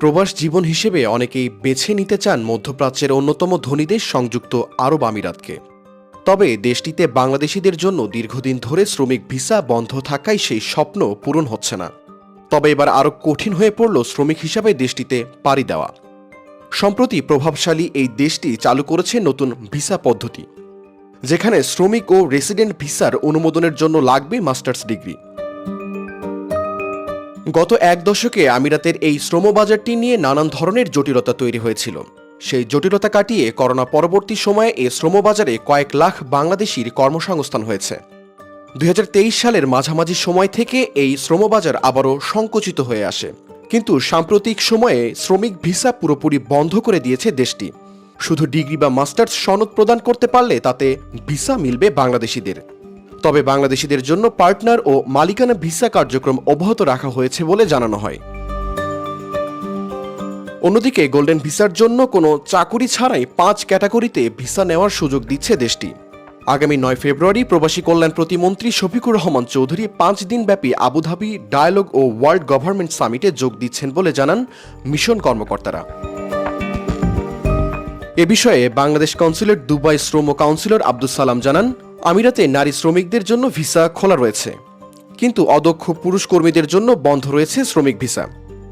প্রবাস জীবন হিসেবে অনেকেই বেছে নিতে চান মধ্যপ্রাচ্যের অন্যতম ধনী দেশ সংযুক্ত আরব আমিরাতকে। তবে দেশটিতে বাংলাদেশিদের জন্য দীর্ঘদিন ধরে শ্রমিক ভিসা বন্ধ থাকায় সেই স্বপ্ন পূরণ হচ্ছে না। তবে এবার আরও কঠিন হয়ে পড়ল শ্রমিক হিসাবে দেশটিতে পাড়ি দেওয়া। সম্প্রতি প্রভাবশালী এই দেশটি চালু করেছে নতুন ভিসা পদ্ধতি, যেখানে শ্রমিক ও রেসিডেন্ট ভিসার অনুমোদনের জন্য লাগবে মাস্টার্স ডিগ্রি। গত এক দশকে আমিরাতের এই শ্রমবাজারটি নিয়ে নানান ধরনের জটিলতা তৈরি হয়েছিল। সেই জটিলতা কাটিয়ে করোনা পরবর্তী সময়ে এই শ্রমবাজারে কয়েক লাখ বাংলাদেশির কর্মসংস্থান হয়েছে। দু হাজার তেইশ সালের মাঝামাঝি সময় থেকে এই শ্রমবাজার আবারও সংকুচিত হয়ে আসে। কিন্তু সাম্প্রতিক সময়ে শ্রমিক ভিসা পুরোপুরি বন্ধ করে দিয়েছে দেশটি। শুধু ডিগ্রি বা মাস্টার্স সনদ প্রদান করতে পারলে তাতে ভিসা মিলবে বাংলাদেশিদের। তবে বাংলাদেশিদের জন্য পার্টনার ও মালিকানা ভিসা কার্যক্রম অব্যাহত রাখা হয়েছে বলে জানানো হয়। অন্যদিকে গোল্ডেন ভিসার জন্য কোনো চাকুরি ছাড়াই পাঁচ ক্যাটাগরিতে ভিসা নেওয়ার সুযোগ দিচ্ছে দেশটি। আগামী নয় ফেব্রুয়ারি প্রবাসী কল্যাণ প্রতিমন্ত্রী শফিকুর রহমান চৌধুরী পাঁচ দিনব্যাপী আবুধাবি ডায়ালগ ও ওয়ার্ল্ড গভর্নমেন্ট সামিটে যোগ দিচ্ছেন বলে জানান মিশন কর্মকর্তারা। এ বিষয়ে বাংলাদেশ কনসুলেট দুবাই শ্রম কাউন্সিলর আব্দুল সালাম জানান আমিরাতে নারী শ্রমিকদের জন্য ভিসা খোলা রয়েছে। কিন্তু অদক্ষ পুরুষ কর্মীদের জন্য বন্ধ রয়েছে শ্রমিক ভিসা।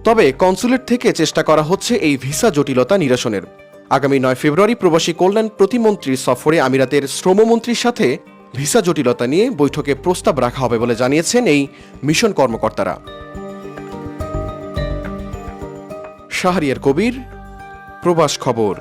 তবে কনসুলেট থেকে চেষ্টা করা হচ্ছে এই ভিসা জটিলতা নিরসনের। আগামী নয় ফেব্রুয়ারি প্রবাসী কল্যাণ প্রতিমন্ত্রীর সফরে আমিরাতের শ্রমমন্ত্রীর সাথে ভিসা জটিলতা নিয়ে বৈঠকে প্রস্তাব রাখা হবে বলে জানিয়েছেন এই মিশন কর্মকর্তারা। শাহরিয়ার কবির, প্রবাস খবর।